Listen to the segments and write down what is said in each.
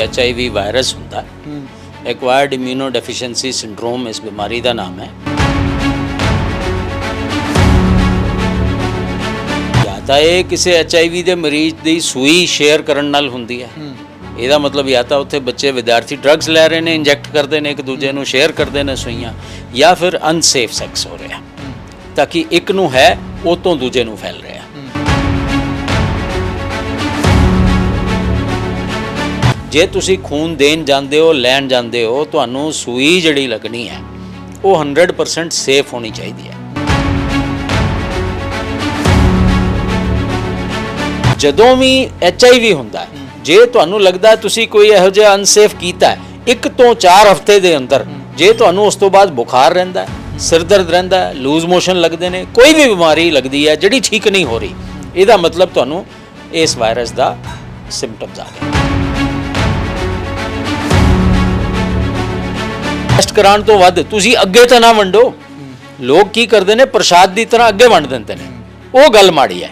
HIV virus ਹੁੰਦਾ acquired immunodeficiency syndrome ਇਸ ਬਿਮਾਰੀ ਦਾ ਨਾਮ ਹੈ। ਜਾਂ ਤਾਂ ਇਹ ਕਿਸੇ ਐਚਆਈਵੀ ਦੇ ਮਰੀਜ਼ ਦੀ ਸੂਈ ਸ਼ੇਅਰ ਕਰਨ ਨਾਲ ਹੁੰਦੀ ਹੈ। ਇਹਦਾ ਮਤਲਬ ਜਾਂ ਤਾਂ ਉੱਥੇ ਬੱਚੇ ਵਿਦਿਆਰਥੀ ਡਰੱਗਸ ਲੈ ਰਹੇ ਨੇ ਇੰਜੈਕਟ ਕਰਦੇ ਨੇ ਇੱਕ ਦੂਜੇ ਨੂੰ ਸ਼ੇਅਰ ਕਰਦੇ ਨੇ ਸੂਈਆਂ ਜਾਂ ਫਿਰ ਅਨਸੇਫ ਸੈਕਸ ਹੋ ਰਿਹਾ। ਤਾਂ ਕਿ ਇੱਕ ਨੂੰ ਹੈ ਉਹ ਤੋਂ ਦੂਜੇ ਨੂੰ ਫੈਲ ਰਿਹਾ ਜੇ ਤੁਸੀਂ ਖੂਨ ਦੇਣ ਜਾਂਦੇ ਹੋ ਲੈਣ ਜਾਂਦੇ ਹੋ ਤੁਹਾਨੂੰ ਸੂਈ ਜਿਹੜੀ ਲੱਗਣੀ ਹੈ ਉਹ 100% ਸੇਫ ਹੋਣੀ ਚਾਹੀਦੀ ਹੈ। ਜਦੋਂ ਵੀ ਐਚਆਈਵੀ ਹੁੰਦਾ ਹੈ ਜੇ ਤੁਹਾਨੂੰ ਲੱਗਦਾ ਤੁਸੀਂ ਕੋਈ ਇਹੋ ਜਿਹਾ ਅਨਸੇਫ ਕੀਤਾ ਹੈ ਇੱਕ ਤੋਂ 4 ਹਫ਼ਤੇ ਦੇ ਅੰਦਰ ਜੇ ਤੁਹਾਨੂੰ ਉਸ ਤੋਂ ਬਾਅਦ ਬੁਖਾਰ ਰਹਿੰਦਾ ਹੈ ਸਿਰ ਦਰਦ ਰਹਿੰਦਾ ਹੈ ਲੂਜ਼ ਮੋਸ਼ਨ ਲੱਗਦੇ ਨੇ ਕੋਈ ਵੀ ਬਿਮਾਰੀ ਲੱਗਦੀ ਹੈ ਜਿਹੜੀ ਠੀਕ ਨਹੀਂ ਹੋ ਰਹੀ ਇਹਦਾ ਮਤਲਬ ਤੁਹਾਨੂੰ ਇਸ ਵਾਇਰਸ ਦਾ ਸਿੰਪਟਮਸ ਆ ਗਏ। ਟੈਸਟ ਕਰਾਉਣ ਤੋਂ ਵੱਧ ਤੁਸੀਂ ਅੱਗੇ ਤਾਂ ਨਾ ਵੰਡੋ। ਲੋਕ ਕੀ ਕਰਦੇ ਨੇ, ਪ੍ਰਸ਼ਾਦ ਦੀ ਤਰ੍ਹਾਂ ਅੱਗੇ ਵੰਡ ਦਿੰਦੇ ਨੇ। ਉਹ ਗੱਲ ਮਾੜੀ ਹੈ।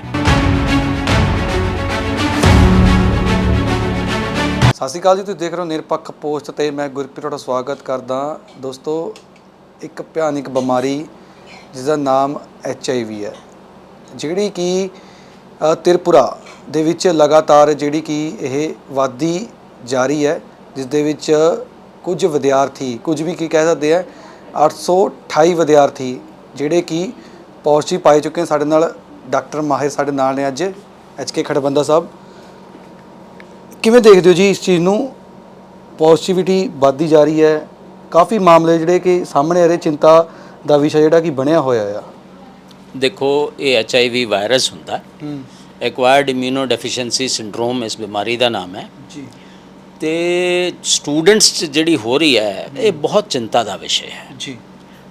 ਸਤਿ ਸ਼੍ਰੀ ਅਕਾਲ ਜੀ, ਤੁਸੀਂ ਦੇਖ ਰਹੇ ਹੋ ਨਿਰਪੱਖ ਪੋਸਟ ਤੇ ਮੈਂ ਗੁਰਪ੍ਰੀਤ ਤੁਹਾਡਾ ਸਵਾਗਤ ਕਰਦਾ। ਦੋਸਤੋ, ਇੱਕ ਭਿਆਨਕ ਬਿਮਾਰੀ ਜਿਸ ਦਾ ਨਾਮ ਐਚ ਆਈ ਵੀ ਹੈ। ਜਿਹੜੀ ਕਿ ਤ੍ਰਿਪੁਰਾ ਦੇ ਵਿੱਚ ਲਗਾਤਾਰ ਜਿਹੜੀ ਕਿ ਇਹ ਵਾਦੀ ਜਾਰੀ ਹੈ ਜਿਸ ਦੇ ਵਿੱਚ ਕੁਝ ਵਿਦਿਆਰਥੀ ਕੁਝ ਵੀ ਕੀ ਕਹਿ ਸਕਦੇ ਆ 828 ਵਿਦਿਆਰਥੀ ਜਿਹੜੇ ਕਿ ਪੋਜ਼ਿਟਿਵ ਪਾਏ ਚੁੱਕੇ ਨੇ ਸਾਡੇ ਨਾਲ ਡਾਕਟਰ ਮਾਹਿਰ ਸਾਡੇ ਨਾਲ ਨੇ ਅੱਜ ਐਚ ਕੇ ਖੜਬੰਦਾ ਸਾਹਿਬ। ਕਿਵੇਂ ਦੇਖਦੇ ਹੋ ਜੀ ਇਸ ਚੀਜ਼ ਨੂੰ? ਪੋਜ਼ਿਟਿਵਿਟੀ ਵੱਧਦੀ ਜਾ ਰਹੀ ਹੈ। ਕਾਫੀ ਮਾਮਲੇ ਜਿਹੜੇ ਕਿ ਸਾਹਮਣੇ ਆ ਰਹੇ ਚਿੰਤਾ ਦਾ ਵਿਸ਼ਾ ਜਿਹੜਾ ਕਿ ਬਣਿਆ ਹੋਇਆ ਆ। ਦੇਖੋ ਇਹ ਐਚਆਈਵੀ ਵਾਇਰਸ ਹੁੰਦਾ। ਹੂੰ। ਐਕਵਾਇਰਡ ਇਮਿਊਨੋ ਡੈਫੀਸ਼ੀਐਂਸੀ ਸਿੰਡਰੋਮ ਇਸ ਬਿਮਾਰੀ ਦਾ ਨਾਮ ਹੈ। ਜੀ। ਤੇ ਸਟੂਡੈਂਟਸ 'ਚ ਜਿਹੜੀ ਹੋ ਰਹੀ ਹੈ ਇਹ ਬਹੁਤ ਚਿੰਤਾ ਦਾ ਵਿਸ਼ੇ ਹੈ। ਜੀ।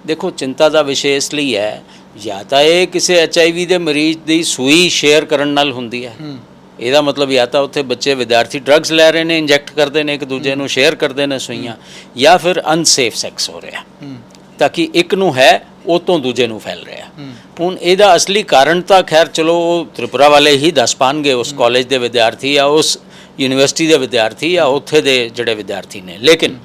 ਦੇਖੋ ਚਿੰਤਾ ਦਾ ਵਿਸ਼ੇ ਇਸ ਲਈ ਹੈ ਜਾਂ ਤਾਂ ਇਹ ਕਿਸੇ ਐਚਆਈਵੀ ਦੇ ਮਰੀਜ਼ ਦੀ ਸੂਈ ਸ਼ੇਅਰ ਕਰਨ ਨਾਲ ਹੁੰਦੀ ਹੈ। ਇਹਦਾ ਮਤਲਬ ਜਾਂ ਤਾਂ ਉੱਥੇ ਬੱਚੇ ਵਿਦਿਆਰਥੀ ਡਰੱਗਸ ਲੈ ਰਹੇ ਨੇ ਇੰਜੈਕਟ ਕਰਦੇ ਨੇ ਇੱਕ ਦੂਜੇ ਨੂੰ ਸ਼ੇਅਰ ਕਰਦੇ ਨੇ ਸੂਈਆਂ ਜਾਂ ਫਿਰ ਅਨਸੇਫ ਸੈਕਸ ਹੋ ਰਿਹਾ। ਤਾਂ ਕਿ ਇੱਕ ਨੂੰ ਹੈ ਉਹ ਤੋਂ ਦੂਜੇ ਨੂੰ ਫੈਲ ਰਿਹਾ। ਹੁਣ ਇਹਦਾ ਅਸਲੀ ਕਾਰਨ ਤਾਂ ਖੈਰ ਚਲੋ ਤ੍ਰਿਪੁਰਾ ਵਾਲੇ ਹੀ ਦੱਸ ਪਾਣਗੇ ਉਸ ਕਾਲਜ ਦੇ ਵਿਦਿਆਰਥੀ ਜਾਂ ਉਸ ਯੂਨੀਵਰਸਿਟੀ ਦੇ ਵਿਦਿਆਰਥੀ ਜਾਂ ਉੱਥੇ ਦੇ ਜਿਹੜੇ ਵਿਦਿਆਰਥੀ ਨੇ। ਲੇਕਿਨ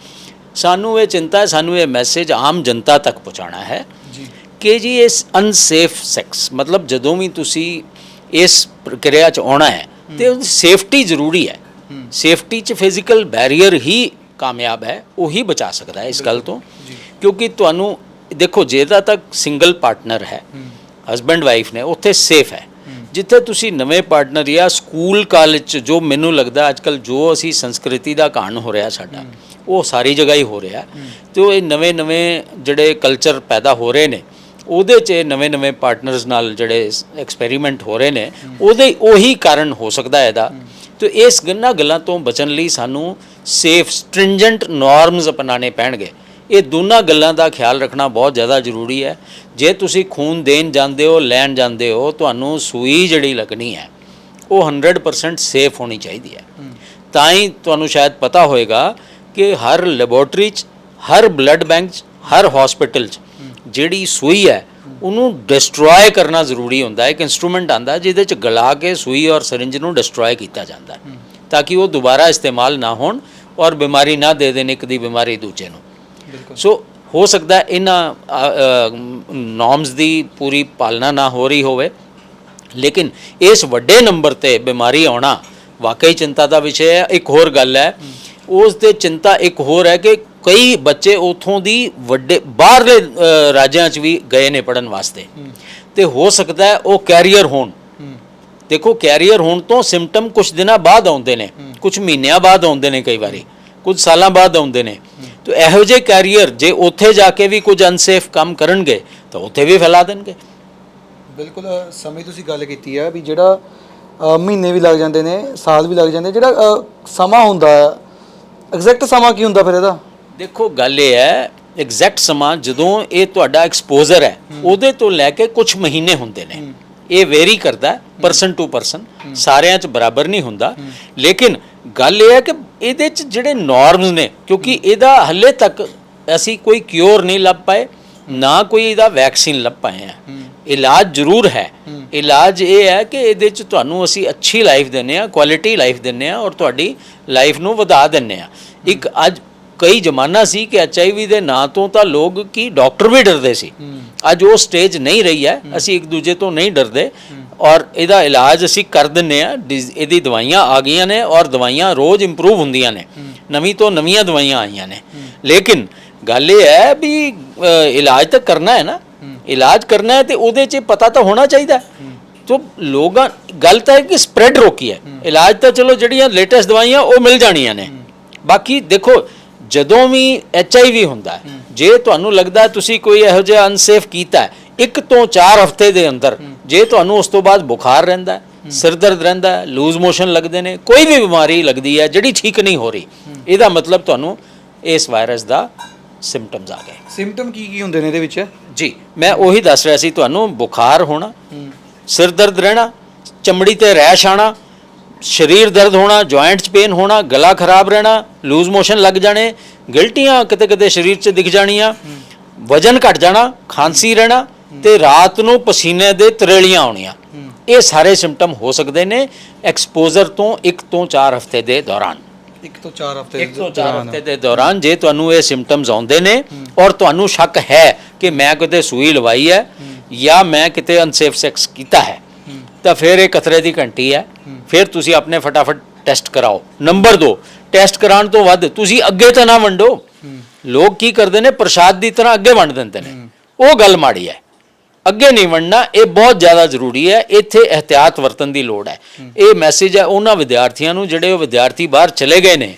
ਸਾਨੂੰ ਇਹ ਚਿੰਤਾ ਹੈ ਸਾਨੂੰ ਇਹ ਮੈਸੇਜ ਆਮ ਜਨਤਾ ਤੱਕ ਪਹੁੰਚਾਉਣਾ ਹੈ ਜੀ। ਕਿ ਜੀ ਇਸ ਅਨਸੇਫ ਸੈਕਸ ਮਤਲਬ ਜਦੋਂ ਵੀ ਤੁਸੀਂ ਇਸ ਪ੍ਰਕਿਰਿਆ 'ਚ ਆਉਣਾ ਹੈ ਤੇ ਉਹਦੀ ਸੇਫਟੀ ਜ਼ਰੂਰੀ ਹੈ। ਸੇਫਟੀ 'ਚ ਫਿਜ਼ੀਕਲ ਬੈਰੀਅਰ ਹੀ ਕਾਮਯਾਬ ਹੈ ਉਹੀ ਬਚਾ ਸਕਦਾ ਹੈ ਇਸ ਗੱਲ ਤੋਂ। ਜੀ। ਕਿਉਂਕਿ ਤੁਹਾਨੂੰ ਦੇਖੋ ਜਿਹਦਾ ਤੱਕ ਸਿੰਗਲ ਪਾਰਟਨਰ ਹੈ ਹਸਬੰਡ ਵਾਈਫ ਨੇ ਉੱਥੇ ਸੇਫ ਹੂੰ। ਜਿੱਥੇ ਤੁਸੀਂ ਨਵੇਂ ਪਾਰਟਨਰ ਜਾਂ ਸਕੂਲ ਕਾਲਜ 'ਚ ਜੋ ਮੈਨੂੰ ਲੱਗਦਾ ਅੱਜਕੱਲ ਜੋ ਅਸੀਂ ਸੰਸਕ੍ਰਿਤੀ ਦਾ ਕਾਣ ਹੋ ਰਿਹਾ ਸਾਡਾ ਉਹ ਸਾਰੀ ਜਗ੍ਹਾ ਹੀ ਹੋ ਰਿਹਾ। ਤੇ ਉਹ ਇਹ ਨਵੇਂ ਨਵੇਂ ਜਿਹੜੇ ਕਲਚਰ ਪੈਦਾ ਹੋ ਰਹੇ ਨੇ ਉਹਦੇ 'ਚ ਨਵੇਂ ਨਵੇਂ ਪਾਰਟਨਰਸ ਨਾਲ ਜਿਹੜੇ ਐਕਸਪੈਰੀਮੈਂਟ ਹੋ ਰਹੇ ਨੇ ਉਹਦੇ ਉਹੀ ਕਾਰਨ ਹੋ ਸਕਦਾ ਹੈ ਇਹਦਾ। ਤੇ ਇਸ ਗੰਨਾ ਗੱਲਾਂ ਤੋਂ ਬਚਣ ਲਈ ਸਾਨੂੰ ਸੇਫ ਸਟ੍ਰਿੰਜੈਂਟ ਨਾਰਮਸ ਅਪਣਾਣੇ ਪੈਣਗੇ। ਇਹ ਦੋਨਾਂ ਗੱਲਾਂ ਦਾ ਖਿਆਲ ਰੱਖਣਾ ਬਹੁਤ ਜ਼ਿਆਦਾ ਜ਼ਰੂਰੀ ਹੈ। ਜੇ ਤੁਸੀਂ ਖੂਨ ਦੇਣ ਜਾਂਦੇ ਹੋ ਲੈਣ ਜਾਂਦੇ ਹੋ ਤੁਹਾਨੂੰ ਸੂਈ ਜਿਹੜੀ ਲੱਗਣੀ ਹੈ ਉਹ 100% ਸੇਫ ਹੋਣੀ ਚਾਹੀਦੀ ਹੈ। ਤਾਂ ਹੀ ਤੁਹਾਨੂੰ ਸ਼ਾਇਦ ਪਤਾ ਹੋਵੇਗਾ ਕਿ ਹਰ ਲੈਬੋਰਟਰੀ 'ਚ ਹਰ ਬਲੱਡ ਬੈਂਕ 'ਚ ਹਰ ਹਸਪੀਟਲ 'ਚ ਜਿਹੜੀ ਸੂਈ ਹੈ ਉਹਨੂੰ ਡਿਸਟਰੋਏ ਕਰਨਾ ਜ਼ਰੂਰੀ ਹੁੰਦਾ ਹੈ। ਇੱਕ ਇਨਸਟਰੂਮੈਂਟ ਆਂਦਾ ਜਿਹਦੇ 'ਚ ਗਲਾ ਕੇ ਸੂਈ ਔਰ ਸਿਰਿੰਜ ਨੂੰ ਡਿਸਟਰੋਏ ਕੀਤਾ ਜਾਂਦਾ ਹੈ। ਤਾਂ ਕਿ ਉਹ ਦੁਬਾਰਾ ਇਸਤੇਮਾਲ ਨਾ ਹੋਣ ਔਰ ਬਿਮਾਰੀ ਨਾ ਦੇ ਦੇਣ ਇੱਕ ਦੀ ਬਿਮਾਰੀ ਦੂਜੇ ਨੂੰ। ਸੋ ਹੋ ਸਕਦਾ ਇਹਨਾਂ ਨੋਰਮਸ ਦੀ ਪੂਰੀ ਪਾਲਣਾ ਨਾ ਹੋ ਰਹੀ ਹੋਵੇ। ਲੇਕਿਨ ਇਸ ਵੱਡੇ ਨੰਬਰ ਤੇ ਬਿਮਾਰੀ ਆਉਣਾ ਵਾਕਈ ਚਿੰਤਾ ਦਾ ਵਿਸ਼ਾ ਹੈ। ਇੱਕ ਹੋਰ ਗੱਲ ਹੈ ਉਸ ਤੇ ਚਿੰਤਾ ਇੱਕ ਹੋਰ ਹੈ ਕਿ ਕਈ ਬੱਚੇ ਉਥੋਂ ਦੀ ਵੱਡੇ ਬਾਹਰਲੇ ਰਾਜਾਂ 'ਚ ਵੀ ਗਏ ਨੇ ਪੜਨ ਵਾਸਤੇ। ਤੇ ਹੋ ਸਕਦਾ ਉਹ ਕੈਰੀਅਰ ਹੋਣ। ਦੇਖੋ ਕੈਰੀਅਰ ਹੋਣ ਤੋਂ ਸਿੰਪਟਮ ਕੁਝ ਦਿਨਾਂ ਬਾਅਦ ਆਉਂਦੇ ਨੇ। ਕੁਝ ਮਹੀਨਿਆਂ ਬਾਅਦ ਆਉਂਦੇ ਨੇ ਕਈ ਵਾਰੀ। ਕੁਝ ਸਾਲਾਂ ਬਾਅਦ ਆਉਂਦੇ ਨੇ। ਤੇ ਇਹੋ ਜਿਹੇ ਕੈਰੀਅਰ ਜੇ ਉੱਥੇ ਜਾ ਕੇ ਵੀ ਕੁਝ ਅਨਸੇਫ ਕੰਮ ਕਰਨਗੇ ਤਾਂ ਉੱਥੇ ਵੀ ਫੈਲਾ ਦੇਣਗੇ। ਬਿਲਕੁਲ ਸਮੇਂ ਤੁਸੀਂ ਗੱਲ ਕੀਤੀ ਹੈ ਵੀ ਜਿਹੜਾ ਮਹੀਨੇ ਵੀ ਲੱਗ ਜਾਂਦੇ ਨੇ ਸਾਲ ਵੀ ਲੱਗ ਜਾਂਦੇ ਜਿਹੜਾ ਸਮਾਂ ਹੁੰਦਾ ਐਗਜ਼ੈਕਟ ਸਮਾਂ ਕੀ ਹੁੰਦਾ ਫਿਰ ਇਹਦਾ? ਦੇਖੋ ਗੱਲ ਇਹ ਹੈ ਐਗਜ਼ੈਕਟ ਸਮਾਂ ਜਦੋਂ ਇਹ ਤੁਹਾਡਾ ਐਕਸਪੋਜ਼ਰ ਹੈ ਉਹਦੇ ਤੋਂ ਲੈ ਕੇ ਕੁਝ ਮਹੀਨੇ ਹੁੰਦੇ ਨੇ। ਇਹ ਵੇਰੀ ਕਰਦਾ ਪਰਸਨ ਟੂ ਪਰਸਨ ਸਾਰਿਆਂ 'ਚ ਬਰਾਬਰ ਨਹੀਂ ਹੁੰਦਾ। ਲੇਕਿਨ ਗੱਲ ਇਹ ਹੈ ਕਿ ਇਹਦੇ 'ਚ ਜਿਹੜੇ ਨਾਰਮਸ ਨੇ ਕਿਉਂਕਿ ਇਹਦਾ ਹੱਲੇ ਤੱਕ ਅਸੀਂ ਕੋਈ ਕਿਉਰ ਨਹੀਂ ਲੱਭ ਪਾਏ ਨਾ ਕੋਈ ਇਹਦਾ ਵੈਕਸੀਨ ਲੱਭ ਪਾਏ ਆ। ਇਲਾਜ ਜ਼ਰੂਰ ਹੈ। ਇਲਾਜ ਇਹ ਹੈ ਕਿ ਇਹਦੇ ਚ ਤੁਹਾਨੂੰ ਅਸੀਂ ਅੱਛੀ ਲਾਈਫ ਦਿੰਨੇ ਆ ਕੁਆਲਿਟੀ ਲਾਈਫ ਦਿੰਨੇ ਆ ਔਰ ਤੁਹਾਡੀ ਲਾਈਫ ਨੂੰ ਵਧਾ ਦਿੰਨੇ ਆ। ਇੱਕ ਅੱਜ ਕਈ ਜ਼ਮਾਨਾ ਸੀ ਕਿ ਐਚਆਈਵੀ ਦੇ ਨਾਂ ਤੋਂ ਤਾਂ ਲੋਕ ਕੀ ਡਾਕਟਰ ਵੀ ਡਰਦੇ ਸੀ। ਅੱਜ ਉਹ ਸਟੇਜ ਨਹੀਂ ਰਹੀ ਹੈ ਅਸੀਂ ਇੱਕ ਦੂਜੇ ਤੋਂ ਨਹੀਂ ਡਰਦੇ। ਔਰ ਇਹਦਾ ਇਲਾਜ ਅਸੀਂ ਕਰ ਦਿੰਨੇ ਆ ਇਹਦੀ ਦਵਾਈਆਂ ਆ ਗਈਆਂ ਨੇ ਔਰ ਦਵਾਈਆਂ ਰੋਜ਼ ਇੰਪਰੂਵ ਹੁੰਦੀਆਂ ਨੇ। ਨਵੀਂ ਤੋਂ ਨਵੀਆਂ ਦਵਾਈਆਂ ਆਈਆਂ ਨੇ। ਲੇਕਿਨ ਗੱਲ ਇਹ ਹੈ ਵੀ ਇਲਾਜ ਤਾਂ ਕਰਨਾ ਹੈ ਨਾ। ਇਲਾਜ ਕਰਨਾ ਹੈ ਤੇ ਉਹਦੇ 'ਚ ਪਤਾ ਤਾਂ ਹੋਣਾ ਚਾਹੀਦਾ। ਤੋ ਲੋਕਾਂ ਗੱਲ ਤਾਂ ਹੈ ਕਿ ਸਪਰੈਡ ਰੋਕੀ ਹੈ। ਇਲਾਜ ਤਾਂ ਚਲੋ ਜਿਹੜੀਆਂ ਲੇਟੈਸਟ ਦਵਾਈਆਂ ਉਹ ਮਿਲ ਜਾਣੀਆਂ ਨੇ। ਬਾਕੀ ਦੇਖੋ ਜਦੋਂ ਵੀ ਐਚ ਆਈ ਵੀ ਹੁੰਦਾ ਹੈ ਜੇ ਤੁਹਾਨੂੰ ਲੱਗਦਾ ਤੁਸੀਂ ਕੋਈ ਇਹੋ ਜਿਹਾ ਅਨਸੇਫ ਕੀਤਾ ਇੱਕ ਤੋਂ 4 ਹਫ਼ਤੇ ਦੇ ਅੰਦਰ ਜੇ ਤੁਹਾਨੂੰ ਉਸ ਤੋਂ ਬਾਅਦ ਬੁਖਾਰ ਰਹਿੰਦਾ ਹੈ ਸਿਰ ਦਰਦ ਰਹਿੰਦਾ ਹੈ ਲੂਜ਼ ਮੋਸ਼ਨ ਲੱਗਦੇ ਨੇ ਕੋਈ ਵੀ ਬਿਮਾਰੀ ਲੱਗਦੀ ਹੈ ਜਿਹੜੀ ਠੀਕ ਨਹੀਂ ਹੋ ਰਹੀ ਇਹਦਾ ਮਤਲਬ ਤੁਹਾਨੂੰ ਇਸ ਵਾਇਰਸ ਦਾ ਸਿੰਪਟਮਸ ਆ ਗਏ। ਸਿੰਪਟਮ ਕੀ ਕੀ ਹੁੰਦੇ ਨੇ ਇਹਦੇ ਵਿੱਚ? ਜੀ ਮੈਂ ਉਹੀ ਦੱਸ ਰਿਹਾ ਸੀ ਤੁਹਾਨੂੰ ਬੁਖਾਰ ਹੋਣਾ ਸਿਰ ਦਰਦ ਰਹਿਣਾ ਚਮੜੀ ਤੇ ਰੈਸ਼ ਆਣਾ ਸਰੀਰ ਦਰਦ ਹੋਣਾ ਜੁਆਇੰਟਸ ਪੇਨ ਹੋਣਾ ਗਲਾ ਖਰਾਬ ਰਹਿਣਾ ਲੂਜ਼ ਮੋਸ਼ਨ ਲੱਗ ਜਾਣੇ ਗਿਲਟੀਆਂ ਕਿਤੇ ਕਿਤੇ ਸਰੀਰ 'ਚ ਦਿਖ ਜਾਣੀਆਂ ਵਜਨ ਘਟ ਜਾਣਾ ਖਾਂਸੀ ਰਹਿਣਾ ਤੇ ਰਾਤ ਨੂੰ ਪਸੀਨੇ ਦੇ ਤਰੇਲੀਆਂ ਆਉਣੀਆਂ। ਇਹ ਸਾਰੇ ਸਿੰਪਟਮ ਹੋ ਸਕਦੇ ਨੇ ਐਕਸਪੋਜ਼ਰ ਤੋਂ 1 ਤੋਂ 4 ਹਫ਼ਤੇ ਦੇ ਦੌਰਾਨ। ਇੱਕ ਤੋਂ 4 ਹਫ਼ਤੇ ਇੱਕ ਤੋਂ ਚਾਰ ਹਫ਼ਤੇ ਦੇ ਦੌਰਾਨ ਜੇ ਤੁਹਾਨੂੰ ਇਹ ਸਿੰਪਟਮਸ ਆਉਂਦੇ ਨੇ ਔਰ ਤੁਹਾਨੂੰ ਸ਼ੱਕ ਹੈ ਕਿ ਮੈਂ ਕਿਤੇ ਸੂਈ ਲਵਾਈ ਹੈ ਜਾਂ ਮੈਂ ਕਿਤੇ ਅਨਸੇਫ ਸੈਕਸ ਕੀਤਾ ਹੈ ਤਾਂ ਫਿਰ ਇਹ ਖਤਰੇ ਦੀ ਘੰਟੀ ਹੈ। ਫਿਰ ਤੁਸੀਂ ਆਪਣੇ ਫਟਾਫਟ ਟੈਸਟ ਕਰਾਓ। ਨੰਬਰ 2 ਟੈਸਟ ਕਰਾਉਣ ਤੋਂ ਵੱਧ ਤੁਸੀਂ ਅੱਗੇ ਤਾਂ ਨਾ ਵੰਡੋ। ਲੋਕ ਕੀ ਕਰਦੇ ਨੇ, ਪ੍ਰਸ਼ਾਦ ਦੀ ਤਰ੍ਹਾਂ ਅੱਗੇ ਵੰਡ ਦਿੰਦੇ ਨੇ। ਉਹ ਗੱਲ ਮਾੜੀ ਹੈ। ਅੱਗੇ ਨਹੀਂ ਵੰਡਣਾ, ਇਹ ਬਹੁਤ ਜ਼ਿਆਦਾ ਜ਼ਰੂਰੀ ਹੈ। ਇੱਥੇ ਇhtiyat ਵਰਤਣ ਦੀ ਲੋੜ ਹੈ। ਇਹ ਮੈਸੇਜ ਹੈ ਉਹਨਾਂ ਵਿਦਿਆਰਥੀਆਂ ਨੂੰ, ਜਿਹੜੇ ਉਹ ਵਿਦਿਆਰਥੀ ਬਾਹਰ ਚਲੇ ਗਏ ਨੇ।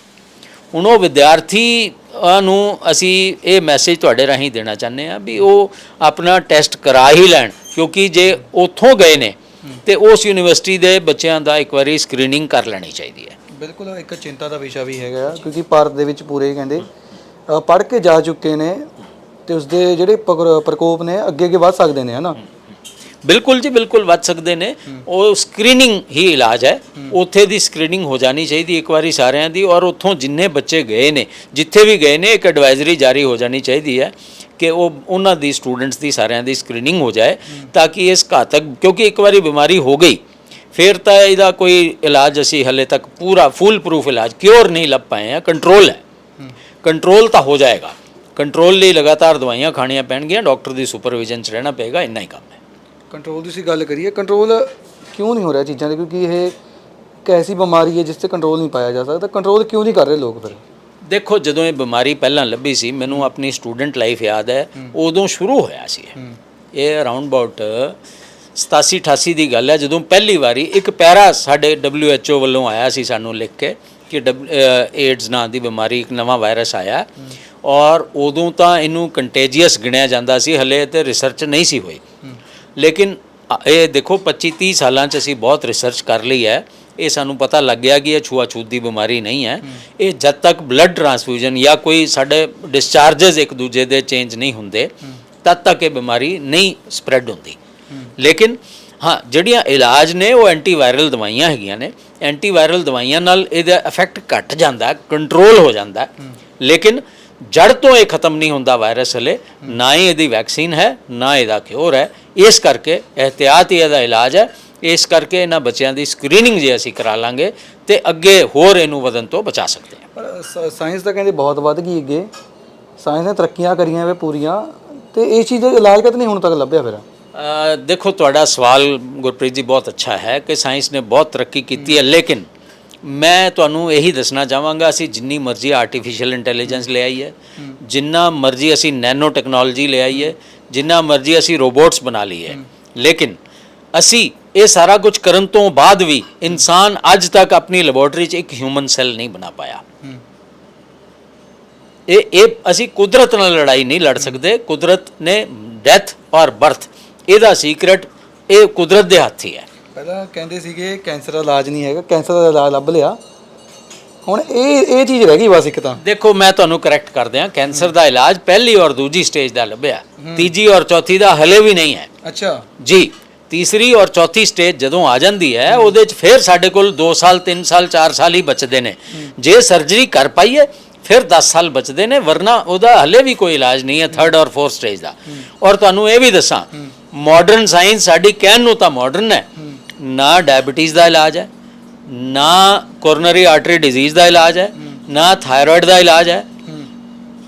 ਹੁਣ ਉਹ ਵਿਦਿਆਰਥੀਆਂ ਨੂੰ ਅਸੀਂ ਇਹ ਮੈਸੇਜ ਤੁਹਾਡੇ ਰਾਹੀਂ ਦੇਣਾ ਚਾਹੁੰਦੇ ਆ ਵੀ ਉਹ ਆਪਣਾ ਟੈਸਟ ਕਰਾ ਹੀ ਲੈਣ। ਕਿਉਂਕਿ ਜੇ ਉੱਥੋਂ ਗਏ ਨੇ ਤੇ ਉਸ ਯੂਨੀਵਰਸਿਟੀ ਦੇ ਬੱਚਿਆਂ ਦਾ ਇੱਕ ਵਾਰੀ ਸਕਰੀਨਿੰਗ ਕਰ ਲੈਣੀ ਚਾਹੀਦੀ ਹੈ। ਬਿਲਕੁਲ ਇੱਕ ਚਿੰਤਾ ਦਾ ਵਿਸ਼ਾ ਵੀ ਹੈਗਾ ਕਿਉਂਕਿ ਭਾਰਤ ਦੇ ਵਿੱਚ ਪੂਰੇ ਕਹਿੰਦੇ ਪੜ੍ਹ ਕੇ ਜਾ ਚੁੱਕੇ ਨੇ ਤੇ ਉਸਦੇ ਜਿਹੜੇ ਪਕਰ- ਪ੍ਰਕੋਪ ਨੇ ਅੱਗੇ ਅੱਗੇ ਵੱਧ ਸਕਦੇ ਨੇ ਹਨਾ? ਬਿਲਕੁਲ ਜੀ ਬਿਲਕੁਲ ਵੱਧ ਸਕਦੇ ਨੇ। ਉਹ ਸਕਰੀਨਿੰਗ ਹੀ ਇਲਾਜ ਹੈ। ਉੱਥੇ ਦੀ ਸਕਰੀਨਿੰਗ ਹੋ ਜਾਣੀ ਚਾਹੀਦੀ ਇੱਕ ਵਾਰੀ ਸਾਰਿਆਂ ਦੀ ਔਰ ਉੱਥੋਂ ਜਿੰਨੇ ਬੱਚੇ ਗਏ ਨੇ ਜਿੱਥੇ ਵੀ ਗਏ ਨੇ ਇੱਕ ਐਡਵਾਈਜ਼ਰੀ ਜਾਰੀ ਹੋ ਜਾਣੀ ਚਾਹੀਦੀ ਹੈ। ਕਿ ਉਹ ਉਹਨਾਂ ਦੀ ਸਟੂਡੈਂਟਸ ਦੀ ਸਾਰਿਆਂ ਦੀ ਸਕਰੀਨਿੰਗ ਹੋ ਜਾਏ ਤਾਂ ਕਿ ਇਸ ਘਾਤਕ, ਕਿਉਂਕਿ ਇੱਕ ਵਾਰੀ ਬਿਮਾਰੀ ਹੋ ਗਈ, ਫਿਰ ਤਾਂ ਇਹਦਾ ਕੋਈ ਇਲਾਜ ਅਸੀਂ ਹਲੇ ਤੱਕ ਪੂਰਾ ਫੁੱਲ ਪ੍ਰੂਫ ਇਲਾਜ ਕਿਉਰ ਨਹੀਂ ਲੱਭ ਪਾਏ ਆ ਕੰਟਰੋਲ ਹੈ। ਕੰਟਰੋਲ ਤਾਂ ਹੋ ਜਾਏਗਾ। ਕੰਟਰੋਲ ਲਈ ਲਗਾਤਾਰ ਦਵਾਈਆਂ ਖਾਣੀਆਂ ਪੈਣਗੀਆਂ ਡਾਕਟਰ ਦੀ ਸੁਪਰਵਿਜ਼ਨ 'ਚ ਰਹਿਣਾ ਪਏਗਾ, ਇੰਨਾ ਹੀ ਕੰਮ ਹੈ। ਕੰਟਰੋਲ ਦੀ ਅਸੀਂ ਗੱਲ ਕਰੀਏ ਕੰਟਰੋਲ ਕਿਉਂ ਨਹੀਂ ਹੋ ਰਿਹਾ ਚੀਜ਼ਾਂ ਦੇ? ਕਿਉਂਕਿ ਇਹ ਇੱਕ ਐਸੀ ਬਿਮਾਰੀ ਹੈ ਜਿਸ ਤੇ ਕੰਟਰੋਲ ਨਹੀਂ ਪਾਇਆ ਜਾ ਸਕਦਾ। ਕੰਟਰੋਲ ਕਿਉਂ ਨਹੀਂ ਕਰ ਰਹੇ ਲੋਕ ਫਿਰ? ਦੇਖੋ, ਜਦੋਂ ਇਹ ਬਿਮਾਰੀ ਪਹਿਲਾਂ ਲੱਭੀ ਸੀ, ਮੈਨੂੰ ਆਪਣੀ ਸਟੂਡੈਂਟ ਲਾਈਫ ਯਾਦ ਹੈ, ਉਦੋਂ ਸ਼ੁਰੂ ਹੋਇਆ ਸੀ ਇਹ। ਅਰਾਊਂਡ ਅਬਾਊਟ 87 88 ਦੀ ਗੱਲ ਹੈ, ਜਦੋਂ ਪਹਿਲੀ ਵਾਰੀ ਇੱਕ ਪੈਰਾ ਸਾਡੇ WHO ਵੱਲੋਂ ਆਇਆ ਸੀ ਸਾਨੂੰ ਲਿਖ ਕੇ ਕਿ ਏਡਜ਼ ਨਾਂ ਦੀ ਬਿਮਾਰੀ, ਇੱਕ ਨਵਾਂ ਵਾਇਰਸ ਆਇਆ। ਔਰ ਉਦੋਂ ਤਾਂ ਇਹਨੂੰ ਕੰਟੇਜੀਅਸ ਗਿਣਿਆ ਜਾਂਦਾ ਸੀ, ਹਲੇ ਤੇ ਰਿਸਰਚ ਨਹੀਂ ਸੀ ਹੋਈ। ਲੇਕਿਨ ਇਹ ਦੇਖੋ 25 30 ਸਾਲਾਂ ਚ ਅਸੀਂ ਬਹੁਤ ਰਿਸਰਚ ਕਰ ਲਈ ਹੈ। ਇਹ ਸਾਨੂੰ ਪਤਾ ਲੱਗ ਗਿਆ ਕਿ ਇਹ ਛੂਆਛੂਤ ਦੀ ਬਿਮਾਰੀ ਨਹੀਂ ਹੈ। ਇਹ ਜਦ ਤੱਕ ਬਲੱਡ ਟ੍ਰਾਂਸਫਿਊਜ਼ਨ ਜਾਂ ਕੋਈ ਸਾਡੇ ਡਿਸਚਾਰजेस ਇੱਕ ਦੂਜੇ ਦੇ ਚੇਂਜ ਨਹੀਂ ਹੁੰਦੇ, ਤਦ ਤੱਕ ਇਹ ਬਿਮਾਰੀ ਨਹੀਂ ਸਪਰੈਡ ਹੁੰਦੀ। ਲੇਕਿਨ ਹਾਂ, ਜਿਹੜੀਆਂ ਇਲਾਜ ਨੇ ਉਹ ਐਂਟੀਵਾਇਰਲ ਦਵਾਈਆਂ ਹੈਗੀਆਂ ਨੇ। ਐਂਟੀਵਾਇਰਲ ਦਵਾਈਆਂ ਨਾਲ ਇਹਦਾ ਇਫੈਕਟ ਘਟ ਜਾਂਦਾ ਕੰਟਰੋਲ ਹੋ ਜਾਂਦਾ। ਲੇਕਿਨ ਜੜ ਤੋਂ ਇਹ ਖਤਮ ਨਹੀਂ ਹੁੰਦਾ ਵਾਇਰਸ ਹਲੇ, ਨਾ ਹੀ ਇਹਦੀ ਵੈਕਸੀਨ ਹੈ, ਨਾ ਇਹਦਾ ਕਿਉਰ ਹੈ। ਇਸ ਕਰਕੇ ਇਹਤਿਆਤ ਹੀ ਇਹਦਾ ਇਲਾਜ ਹੈ। ਇਸ ਕਰਕੇ ਇਹਨਾਂ ਬੱਚਿਆਂ ਦੀ ਸਕਰੀਨਿੰਗ ਜੇ ਅਸੀਂ ਕਰਾ ਲਾਂਗੇ ਤੇ ਅੱਗੇ ਹੋਰ ਇਹਨੂੰ ਵਧਣ ਤੋਂ ਬਚਾ ਸਕਦੇ ਹਾਂ। ਪਰ ਸਾਇੰਸ ਤਾਂ ਕਹਿੰਦੇ ਬਹੁਤ ਵੱਧ ਗਈ ਅੱਗੇ। ਸਾਇੰਸ ਨੇ ਤਰੱਕੀਆਂ ਕਰੀਆਂ ਵੇ ਪੂਰੀਆਂ ਤੇ ਇਹ ਚੀਜ਼ ਦਾ ਇਲਾਜ ਕਦ ਨਹੀਂ ਹੁਣ ਤੱਕ ਲੱਭਿਆ ਫਿਰ। ਦੇਖੋ ਤੁਹਾਡਾ ਸਵਾਲ ਗੁਰਪ੍ਰੀਤ ਜੀ ਬਹੁਤ ਅੱਛਾ ਹੈ ਕਿ ਸਾਇੰਸ ਨੇ ਬਹੁਤ ਤਰੱਕੀ ਕੀਤੀ ਹੈ ਲੇਕਿਨ ਮੈਂ ਤੁਹਾਨੂੰ ਇਹੀ ਦੱਸਣਾ ਚਾਹਾਂਗਾ ਅਸੀਂ ਜਿੰਨੀ ਮਰਜ਼ੀ ਆਰਟੀਫੀਸ਼ੀਅਲ ਇੰਟੈਲੀਜੈਂਸ ਲੈ ਆਈਏ ਜਿੰਨਾ ਮਰਜ਼ੀ ਅਸੀਂ ਨੈਨੋ ਟੈਕਨੋਲੋਜੀ ਲੈ ਆਈਏ ਜਿੰਨਾ ਮਰਜ਼ੀ ਅਸੀਂ ਰੋਬੋਟਸ ਬਣਾ ਲਈਏ। ਲੇਕਿਨ ਅਸੀਂ ਇਹ ਸਾਰਾ ਕੁਝ ਕਰਨ ਤੋਂ ਬਾਅਦ ਵੀ ਇਨਸਾਨ ਅੱਜ ਤੱਕ ਆਪਣੀ ਲੈਬੋਰੇਟਰੀ 'ਚ ਇੱਕ ਹਿਊਮਨ ਸੈੱਲ ਨਹੀਂ ਬਣਾ ਪਾਇਆ। ਇਹ ਇਹ ਅਸੀਂ ਕੁਦਰਤ ਨਾਲ ਲੜਾਈ ਨਹੀਂ ਲੜ ਸਕਦੇ। ਕੁਦਰਤ ਨੇ ਡੈਥ ਔਰ ਬਰਥ ਇਹਦਾ ਸੀਕ੍ਰੇਟ ਇਹ ਕੁਦਰਤ ਦੇ ਹੱਥ ਹੀ। ਹੈ ਪਹਿਲਾਂ ਕਹਿੰਦੇ ਸੀਗੇ ਕੈਂਸਰ ਦਾ ਇਲਾਜ ਨਹੀਂ ਹੈਗਾ। ਕੈਂਸਰ ਦਾ ਇਲਾਜ ਲੱਭ ਲਿਆ। ਹੁਣ ਇਹ ਇਹ ਚੀਜ਼ ਰਹਿ ਗਈ ਬਸ ਇੱਕ ਤਾਂ। ਦੇਖੋ ਮੈਂ ਤੁਹਾਨੂੰ ਕਰੈਕਟ ਕਰ ਦਿਆਂ। ਕੈਂਸਰ ਦਾ ਇਲਾਜ ਪਹਿਲੀ ਔਰ ਦੂਜੀ ਸਟੇਜ ਦਾ ਲੱਭਿਆ। ਤੀਜੀ ਔਰ ਚੌਥੀ ਦਾ ਹਲੇ ਵੀ ਨਹੀਂ ਹੈ। ਅੱਛਾ। ਜੀ। ਤੀਸਰੀ ਔਰ ਚੌਥੀ ਸਟੇਜ ਜਦੋਂ ਆ ਜਾਂਦੀ ਹੈ, ਉਹਦੇ 'ਚ ਫਿਰ ਸਾਡੇ ਕੋਲ 2 ਸਾਲ 3 ਸਾਲ 4 ਸਾਲ ਹੀ ਬਚਦੇ ਨੇ। ਜੇ ਸਰਜਰੀ ਕਰ ਪਾਈਏ, ਫਿਰ 10 ਸਾਲ ਬਚਦੇ ਨੇ, ਵਰਨਾ ਉਹਦਾ ਹਲੇ ਵੀ ਕੋਈ ਇਲਾਜ ਨਹੀਂ ਹੈ ਥਰਡ ਔਰ ਫੋਰਥ ਸਟੇਜ ਦਾ। ਔਰ ਤੁਹਾਨੂੰ ਇਹ ਵੀ ਦੱਸਾਂ ਮਾਡਰਨ ਸਾਇੰਸ ਸਾਡੀ ਕਹਿਣ ਨੂੰ ਤਾਂ ਮਾਡਰਨ ਹੈ। ਨਾ ਡਾਇਬੀਟੀਜ਼ ਦਾ ਇਲਾਜ ਹੈ, ਨਾ ਕੋਰੋਨਰੀ ਆਰਟਰੀ ਡਿਜ਼ੀਜ਼ ਦਾ ਇਲਾਜ ਹੈ, ਨਾ ਥਾਇਰਾਇਡ ਦਾ ਇਲਾਜ ਹੈ,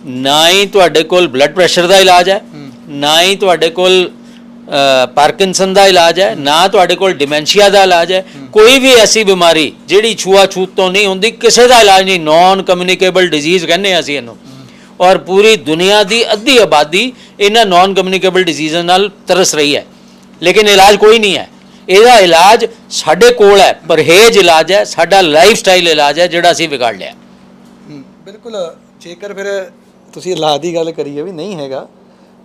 ਨਾ ਹੀ ਤੁਹਾਡੇ ਕੋਲ ਬਲੱਡ ਪ੍ਰੈਸ਼ਰ ਦਾ ਇਲਾਜ ਹੈ, ਨਾ ਹੀ ਤੁਹਾਡੇ ਕੋਲ ਪਾਰਕਿੰਸਨ ਦਾ ਇਲਾਜ ਹੈ, ਨਾ ਤੁਹਾਡੇ ਕੋਲ ਡਿਮੈਂਸ਼ੀਆ ਦਾ ਇਲਾਜ ਹੈ, ਕੋਈ ਵੀ ਐਸੀ ਬਿਮਾਰੀ ਜਿਹੜੀ ਛੂਆ-ਛੂਤ ਤੋਂ ਨਹੀਂ ਹੁੰਦੀ, ਕਿਸੇ ਦਾ ਇਲਾਜ ਨਹੀਂ ਨਾਨ ਕਮਿਊਨੀਕੇਬਲ ਡਿਜ਼ੀਜ਼ ਕਹਿੰਦੇ ਹਾਂ ਅਸੀਂ ਇਹਨੂੰ। ਔਰ ਪੂਰੀ ਦੁਨੀਆ ਦੀ ਅੱਧੀ ਆਬਾਦੀ ਇਹਨਾਂ ਨਾਨ ਕਮਿਊਨੀਕੇਬਲ ਡਿਜ਼ੀਜ਼ਾਂ ਨਾਲ ਤਰਸ ਰਹੀ ਹੈ। ਲੇਕਿਨ ਇਲਾਜ ਕੋਈ ਨਹੀਂ ਹੈ। ਇਹਦਾ ਇਲਾਜ ਸਾਡੇ ਕੋਲ ਹੈ, ਪਰਹੇਜ਼ ਇਲਾਜ ਹੈ, ਸਾਡਾ ਲਾਈਫ ਸਟਾਈਲ ਇਲਾਜ ਹੈ, ਜਿਹੜਾ ਅਸੀਂ ਵਿਗਾੜ ਲਿਆ। ਬਿਲਕੁਲ। ਜੇਕਰ ਫਿਰ ਤੁਸੀਂ ਇਲਾਜ ਦੀ ਗੱਲ ਕਰੀਏ ਵੀ ਨਹੀਂ ਹੈਗਾ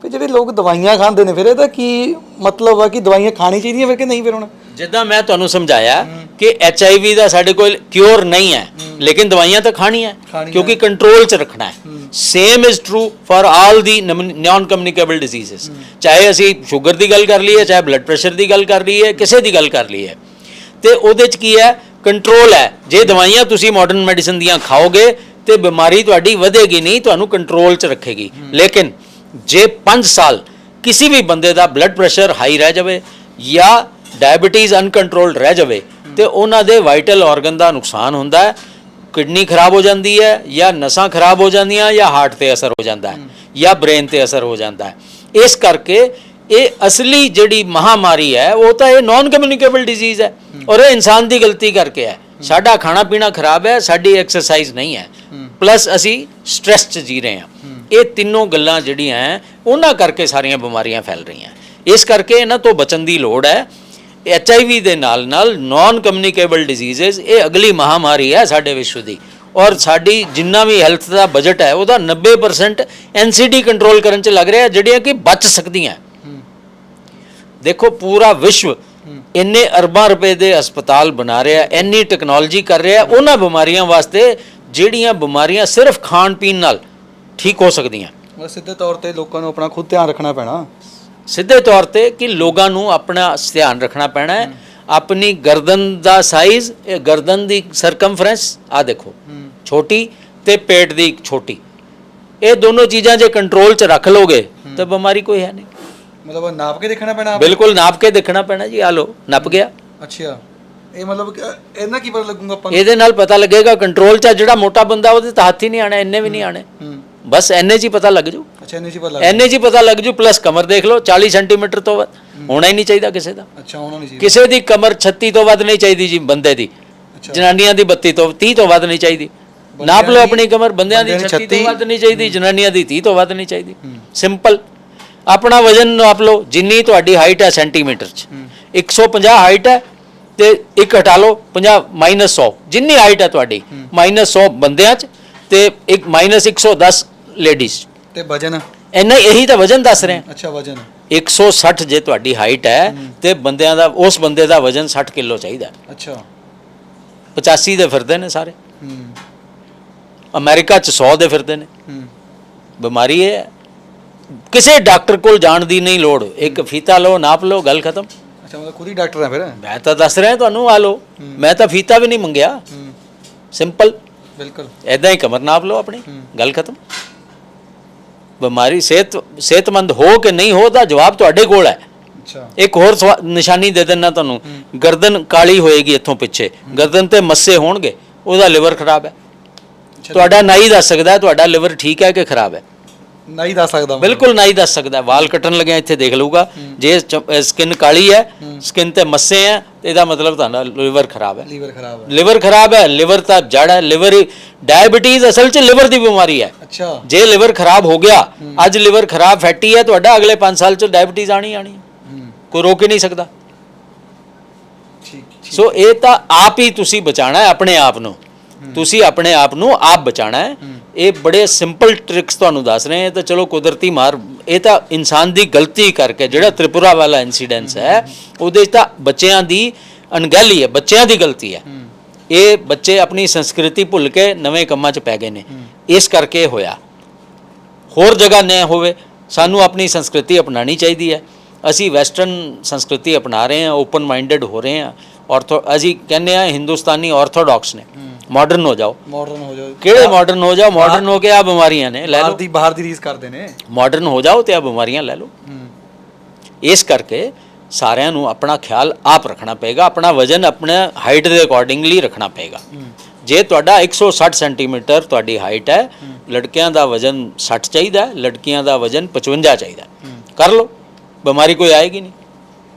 ਫਿਰ ਜਿਹੜੇ ਲੋਕ ਦਵਾਈਆਂ ਖਾਂਦੇ ਨੇ ਫਿਰ ਇਹਦਾ ਕੀ ਮਤਲਬ ਆ ਕਿ ਦਵਾਈਆਂ ਖਾਣੀ ਚਾਹੀਦੀਆਂ ਫਿਰ ਕਿ ਨਹੀਂ ਫਿਰ ਹੁਣ? ਜਿੱਦਾਂ ਮੈਂ ਤੁਹਾਨੂੰ ਸਮਝਾਇਆ ਕਿ ਐਚ ਆਈ ਵੀ ਦਾ ਸਾਡੇ ਕੋਲ ਕਿਉਰ ਨਹੀਂ ਹੈ ਲੇਕਿਨ ਦਵਾਈਆਂ ਤਾਂ ਖਾਣੀਆਂ ਖਾਣੀਆਂ ਕਿਉਂਕਿ ਕੰਟਰੋਲ 'ਚ ਰੱਖਣਾ ਹੈ। Same is true for all the non communicable diseases ਚਾਹੇ ਅਸੀਂ ਸ਼ੂਗਰ ਦੀ ਗੱਲ ਕਰ ਲਈਏ ਚਾਹੇ ਬਲੱਡ ਪ੍ਰੈਸ਼ਰ ਦੀ ਗੱਲ ਕਰ ਲਈਏ ਕਿਸੇ ਦੀ ਗੱਲ ਕਰ ਲਈਏ। ਤੇ ਉਹਦੇ 'ਚ ਕੀ ਹੈ? ਕੰਟਰੋਲ ਹੈ। ਜੇ ਦਵਾਈਆਂ ਤੁਸੀਂ ਮਾਡਰਨ ਮੈਡੀਸਨ ਦੀਆਂ ਖਾਓਗੇ ਤੇ ਬਿਮਾਰੀ ਤੁਹਾਡੀ ਵਧੇਗੀ ਨਹੀਂ ਤੁਹਾਨੂੰ ਕੰਟਰੋਲ 'ਚ ਰੱਖੇਗੀ। ਲੇਕਿਨ ਜੇ 5 ਸਾਲ ਕਿਸੇ ਵੀ ਬੰਦੇ ਦਾ ਬਲੱਡ ਪ੍ਰੈਸ਼ਰ ਹਾਈ ਰਹਿ ਜਾਵੇ ਜਾਂ ਡਾਇਬੀਟੀਜ਼ ਅਨਕੰਟਰੋਲਡ ਰਹਿ ਜਾਵੇ, ਤੇ ਉਹਨਾਂ ਦੇ ਵਾਈਟਲ ਆਰਗਨ ਦਾ ਨੁਕਸਾਨ ਹੁੰਦਾ ਹੈ, ਕਿਡਨੀ ਖਰਾਬ ਹੋ ਜਾਂਦੀ ਹੈ, ਜਾਂ ਨਸਾਂ ਖਰਾਬ ਹੋ ਜਾਂਦੀਆਂ, ਜਾਂ ਹਾਰਟ ਤੇ ਅਸਰ ਹੋ ਜਾਂਦਾ ਹੈ, ਜਾਂ ਬ੍ਰੇਨ ਤੇ ਅਸਰ ਹੋ ਜਾਂਦਾ ਹੈ। ਇਸ ਕਰਕੇ ਇਹ ਅਸਲੀ ਜਿਹੜੀ ਮਹਾਮਾਰੀ ਹੈ, ਉਹ ਤਾਂ ਇਹ ਨਾਨ ਕਮਿਊਨੀਕੇਬਲ ਡਿਜ਼ੀਜ਼ ਹੈ, ਔਰ ਇਹ ਇਨਸਾਨ ਦੀ ਗਲਤੀ ਕਰਕੇ ਹੈ। ਸਾਡਾ ਖਾਣਾ ਪੀਣਾ ਖਰਾਬ ਹੈ ਸਾਡੀ ਐਕਸਰਸਾਈਜ਼ ਨਹੀਂ ਹੈ। ਪਲੱਸ ਅਸੀਂ ਸਟ੍ਰੈਸ 'ਚ ਜੀ ਰਹੇ ਹਾਂ। ਇਹ ਤਿੰਨੋਂ ਗੱਲਾਂ ਜਿਹੜੀਆਂ ਹੈ ਉਹਨਾਂ ਕਰਕੇ ਸਾਰੀਆਂ ਬਿਮਾਰੀਆਂ ਫੈਲ ਰਹੀਆਂ। ਇਸ ਕਰਕੇ ਇਹਨਾਂ ਤੋਂ ਬਚਣ ਦੀ ਲੋੜ ਹੈ। ਐਚ ਆਈ ਵੀ ਦੇ ਨਾਲ ਨਾਲ ਨਾਨ ਕਮਿਊਨੀਕੇਬਲ ਡਿਜ਼ੀਜ਼ਸ ਇਹ ਅਗਲੀ ਮਹਾਮਾਰੀ ਹੈ ਸਾਡੇ ਵਿਸ਼ਵ ਦੀ। ਔਰ ਸਾਡੀ ਜਿੰਨਾ ਵੀ ਹੈਲਥ ਦਾ ਬਜਟ ਹੈ ਉਹਦਾ 90% ਐਨਸੀਡੀ ਕੰਟਰੋਲ ਕਰਨ 'ਚ ਲੱਗ ਰਿਹਾ ਜਿਹੜੀਆਂ ਕਿ ਬਚ ਸਕਦੀਆਂ। ਦੇਖੋ ਪੂਰਾ ਵਿਸ਼ਵ ਇੰਨੇ ਅਰਬਾਂ ਰੁਪਏ ਦੇ ਹਸਪਤਾਲ ਬਣਾ ਰਿਹਾ ਇੰਨੀ ਟੈਕਨੋਲੋਜੀ ਕਰ ਰਿਹਾ ਉਹਨਾਂ ਬਿਮਾਰੀਆਂ ਵਾਸਤੇ ਜਿਹੜੀਆਂ ਬਿਮਾਰੀਆਂ ਸਿਰਫ ਖਾਣ ਪੀਣ ਨਾਲ ਠੀਕ ਹੋ ਸਕਦੀਆਂ। ਸਿੱਧੇ ਤੌਰ ਤੇ ਲੋਕਾਂ ਨੂੰ ਆਪਣਾ ਖੁਦ ਧਿਆਨ ਰੱਖਣਾ ਪੈਣਾ। ਸਿੱਧੇ ਤੌਰ ਤੇ ਕਿ ਲੋਕਾਂ ਨੂੰ ਆਪਣਾ ਧਿਆਨ ਰੱਖਣਾ ਪੈਣਾ ਹੈ। ਆਪਣੀ ਗਰਦਨ ਦਾ ਸਾਈਜ਼ ਇਹ ਗਰਦਨ ਦੀ ਸਰਕਮਫਰੈਂਸ ਆ ਦੇਖੋ ਛੋਟੀ ਤੇ ਪੇਟ ਦੀ ਛੋਟੀ। ਇਹ ਦੋਨੋਂ ਚੀਜ਼ਾਂ ਜੇ ਕੰਟਰੋਲ 'ਚ ਰੱਖ ਲੋਗੇ ਤਾਂ ਬਿਮਾਰੀ ਕੋਈ ਹੈ ਨਹੀਂ। ਮਤਲਬ ਨਾਪ ਕੇ ਦੇਖਣਾ ਪੈਣਾ ਆਪ? ਬਿਲਕੁਲ ਨਾਪ ਕੇ ਦੇਖਣਾ ਪੈਣਾ ਜੀ ਆ ਲੋ ਨੱਪ ਗਿਆ। ਅੱਛਾ। ਇਹ ਮਤਲਬ ਕਿ ਇਹਨਾਂ ਕੀ ਪਤਾ ਲੱਗੂਗਾ ਆਪਾਂ ਨੂੰ? ਇਹਦੇ ਨਾਲ ਪਤਾ ਲੱਗੇਗਾ ਕੰਟਰੋਲ 'ਚ ਆ ਜਿਹੜਾ ਮੋਟਾ ਬੰਦਾ ਉਹਦੇ ਤਾਂ ਹੱਥ ਹੀ ਨਹੀਂ ਆਣਾ ਇੰਨੇ ਵੀ ਨਹੀਂ ਆਣੇ। ਹੂੰ। ਬਸ ਐਨੇ 'ਚ ਹੀ ਪਤਾ ਲੱਗ ਜੂ। ਅੱਛਾ ਇਹਨੇ ਜੀ ਪਤਾ ਲੱਗ ਐਨੇ 'ਚ ਹੀ ਪਤਾ ਲੱਗ ਜੂ ਪਲੱਸ ਕਮਰ ਦੇਖ ਲਓ 40 ਸੈਂਟੀਮੀਟਰ ਤੋਂ ਵੱਧ। ਹੋਣਾ ਹੀ ਨਹੀਂ ਚਾਹੀਦਾ ਕਿਸੇ ਦਾ। ਅੱਛਾ ਉਹਨਾਂ ਨਹੀਂ ਜੀ ਕਿਸੇ ਦੀ ਕਮਰ 36 ਤੋਂ ਵੱਧ ਨਹੀਂ ਚਾਹੀਦੀ ਜੀ ਬੰਦੇ ਦੀ। ਅੱਛਾ। ਜਨਾਨੀਆਂ ਦੀ 32 ਤੋਂ 30 ਤੋਂ ਵੱਧ ਨਹੀਂ ਚਾਹੀਦੀ। ਨਾਪ ਲਓ ਆਪਣੀ ਕਮਰ ਬੰਦਿਆਂ ਦੀ ਬੰਦਿਆਂ ਦੀ 36 ਤੋਂ 36 ਵੱਧ ਨਹੀਂ ਚਾਹੀਦੀ ਜਨਾਨੀਆਂ ਦੀ 30 ਤੋਂ ਵੱਧ ਨਹੀਂ ਚਾਹੀਦੀ। ਸਿੰਪਲ ਆਪਣਾ ਵਜ਼ਨ ਨਾਪ ਲਓ ਜਿੰਨੀ ਤੁਹਾਡੀ ਹਾਈਟ ਹੈ ਸੈਂਟੀਮੀਟਰ 'ਚ। 150 ਹਾਈਟ ਹੈ ਤੇ ਇੱਕ ਹਟਾ ਲਓ 50 ਮਾਈਨਸ 100 ਜਿੰਨੀ ਹਾਈਟ ਹੈ ਤੁਹਾਡੀ ਮਾਈਨਸ 100 ਬੰਦਿਆਂ 'ਚ ਤੇ ਇੱਕ ਮਾਈਨਸ 110 ਲੇਡੀਜ਼ ਤੇ ਵਜਨ? ਇੰਨਾ ਇਹੀ ਤਾਂ ਵਜ਼ਨ ਦੱਸ ਰਹੇ। ਹਾਂ ਅੱਛਾ ਵਜਨ। 160 ਜੇ ਤੁਹਾਡੀ ਹਾਈਟ ਹੈ ਤੇ ਬੰਦਿਆਂ ਦਾ ਉਸ ਬੰਦੇ ਦਾ ਵਜ਼ਨ 60 ਕਿਲੋ ਚਾਹੀਦਾ। ਅੱਛਾ। 85 ਦੇ ਫਿਰਦੇ ਨੇ ਸਾਰੇ। ਹੂੰ। ਅਮਰੀਕਾ ਚ 100 ਦੇ ਫਿਰਦੇ ਨੇ। ਹੂੰ। ਬਿਮਾਰੀ ਇਹ ਹੈ। ਕਿਸੇ ਡਾਕਟਰ ਕੋਲ ਜਾਣ ਦੀ ਨਹੀਂ ਲੋੜ। ਇੱਕ ਫੀਤਾ ਲਓ ਨਾਪ ਲਓ ਗੱਲ ਖਤਮ। ਅੱਛਾ ਮਤਲਬ ਖੁਦ ਹੀ ਡਾਕਟਰ ਹੈ ਫਿਰ? ਮੈਂ ਤਾਂ ਦੱਸ ਰਿਹਾ ਤੁਹਾਨੂੰ ਆ ਲਓ। ਮੈਂ ਤਾਂ ਫੀਤਾ ਵੀ ਨਹੀਂ ਮੰਗਿਆ। ਸਿੰਪਲ। ਬਿਲਕੁਲ। ਐਦਾਂ ਹੀ ਕਮਰ ਨਾਪ ਲਓ ਆਪਣੀ। ਗੱਲ ਖਤਮ। ਬਿਮਾਰੀ ਸਿਹਤ ਸਿਹਤਮੰਦ ਹੋ ਕਿ ਨਹੀਂ ਹੋ ਦਾ ਜਵਾਬ ਤੁਹਾਡੇ ਕੋਲ ਹੈ। ਅੱਛਾ। ਇੱਕ ਹੋਰ ਨਿਸ਼ਾਨੀ ਦੇ ਦਿੰਨਾ ਤੁਹਾਨੂੰ। ਗਰਦਨ ਕਾਲੀ ਹੋਏਗੀ ਇੱਥੋਂ ਪਿੱਛੇ। ਗਰਦਨ ਤੇ ਮੱਸੇ ਹੋਣਗੇ। ਉਹਦਾ ਲਿਵਰ ਖਰਾਬ ਹੈ। ਤੁਹਾਡਾ ਨਾਈ ਦੱਸ ਸਕਦਾ ਤੁਹਾਡਾ ਲਿਵਰ ਠੀਕ ਹੈ ਕਿ ਖਰਾਬ ਹੈ। ਨਹੀਂ ਦੱਸ ਸਕਦਾ ਮੈਂ। ਬਿਲਕੁਲ ਨਾਈ ਦੱਸ ਸਕਦਾ। ਵਾਲ ਕੱਟਣ ਲੱਗਿਆ ਇੱਥੇ ਦੇਖ ਲਊਗਾ। ਜੇ ਸਕਿਨ ਕਾਲੀ ਹੈ ਸਕਿਨ ਤੇ ਮੱਸੇ ਹੈ ਤੇ ਇਹਦਾ ਮਤਲਬ ਤੁਹਾਡਾ ਲਿਵਰ ਖਰਾਬ ਹੈ। ਲੀਵਰ ਖਰਾਬ ਹੈ। ਲਿਵਰ ਖਰਾਬ ਹੈ ਲਿਵਰ ਤਾਂ ਜੜ ਹੈ ਲਿਵਰ ਡਾਇਬੀਟੀਜ਼ ਅਸਲ 'ਚ ਲਿਵਰ ਦੀ ਬਿਮਾਰੀ ਹੈ। ਅੱਛਾ। ਜੇ ਲਿਵਰ ਖਰਾਬ ਹੋ ਗਿਆ ਅੱਜ ਲਿਵਰ ਖਰਾਬ ਫੈਟੀ ਹੈ ਤੁਹਾਡਾ ਅਗਲੇ 5 ਸਾਲ 'ਚ ਡਾਇਬੀਟੀਜ਼ ਆਣੀ ਆਣੀ ਹੈ। ਹੂੰ। ਕੋਈ ਰੋਕ ਹੀ ਨਹੀਂ ਸਕਦਾ। ਠੀਕ ਠੀਕ। ਸੋ ਇਹ ਤਾਂ ਆਪ ਹੀ ਤੁਸੀਂ ਬਚਾਣਾ ਹੈ ਆਪਣੇ ਆਪ ਨੂੰ। ਤੁਸੀਂ ਆਪਣੇ ਆਪ ਨੂੰ ਆਪ ਬਚਾਣਾ ਹੈ। ਇਹ ਬੜੇ ਸਿੰਪਲ ਟ੍ਰਿਕਸ ਤੁਹਾਨੂੰ ਦੱਸ ਰਹੇ ਹਾਂ ਤਾਂ ਚਲੋ ਕੁਦਰਤੀ ਮਾਰ, ਇਹ ਤਾਂ ਇਨਸਾਨ ਦੀ ਗਲਤੀ ਕਰਕੇ, ਜਿਹੜਾ ਤ੍ਰਿਪੁਰਾ ਵਾਲਾ ਇਨਸੀਡੈਂਸ ਹੈ, ਉਹਦੇ 'ਚ ਤਾਂ ਬੱਚਿਆਂ ਦੀ ਅਣਗਹਿਲੀ ਹੈ, ਬੱਚਿਆਂ ਦੀ ਗਲਤੀ ਹੈ। ਇਹ ਬੱਚੇ ਆਪਣੀ ਸੰਸਕ੍ਰਿਤੀ ਭੁੱਲ ਕੇ ਨਵੇਂ ਕੰਮਾਂ 'ਚ ਪੈ ਗਏ ਨੇ। ਇਸ ਕਰਕੇ ਹੋਇਆ। ਹੋਰ ਜਗ੍ਹਾ ਨਾ ਹੋਵੇ, ਸਾਨੂੰ ਆਪਣੀ ਸੰਸਕ੍ਰਿਤੀ ਅਪਣਾਉਣੀ ਚਾਹੀਦੀ ਹੈ। ਅਸੀਂ ਵੈਸਟਰਨ ਸੰਸਕ੍ਰਿਤੀ ਅਪਣਾ ਰਹੇ ਹਾਂ ਓਪਨ ਮਾਈਂਡਡ ਹੋ ਰਹੇ ਹਾਂ ਔਰਥੋ ਅਸੀਂ ਕਹਿੰਦੇ ਆ ਹਿੰਦੁਸਤਾਨੀ ਆਰਥੋਡਾਕਸ ਨੇ। ਮਾਡਰਨ ਹੋ ਜਾਓ। ਮਾਡਰਨ ਹੋ ਜਾਓ। ਕਿਹੜੇ ਮਾਡਰਨ ਹੋ ਜਾਓ? ਮਾਡਰਨ ਹੋ ਕੇ ਆ ਬਿਮਾਰੀਆਂ ਨੇ ਲੈ ਬਾਹਰ ਲਓ ਦੀ ਬਾਹਰ ਦੀ ਰੀਸ ਕਰਦੇ ਨੇ। ਮਾਡਰਨ ਹੋ ਜਾਓ ਤੇ ਆ ਬਿਮਾਰੀਆਂ ਲੈ ਲਓ। ਇਸ ਕਰਕੇ ਸਾਰਿਆਂ ਨੂੰ ਆਪਣਾ ਖਿਆਲ ਆਪ ਰੱਖਣਾ ਪਏਗਾ ਆਪਣਾ ਵਜ਼ਨ ਆਪਣੇ ਹਾਈਟ ਦੇ ਅਕੋਰਡਿੰਗਲੀ ਰੱਖਣਾ ਪਏਗਾ। ਜੇ ਤੁਹਾਡਾ 160 ਸੈਂਟੀਮੀਟਰ ਤੁਹਾਡੀ ਹਾਈਟ ਹੈ ਲੜਕਿਆਂ ਦਾ ਵਜ਼ਨ 60 ਚਾਹੀਦਾ ਹੈ, ਲੜਕੀਆਂ ਦਾ ਵਜ਼ਨ 55 ਚਾਹੀਦਾ। ਕਰ ਲਓ। ਬਿਮਾਰੀ ਕੋਈ ਆਏਗੀ ਨਹੀਂ।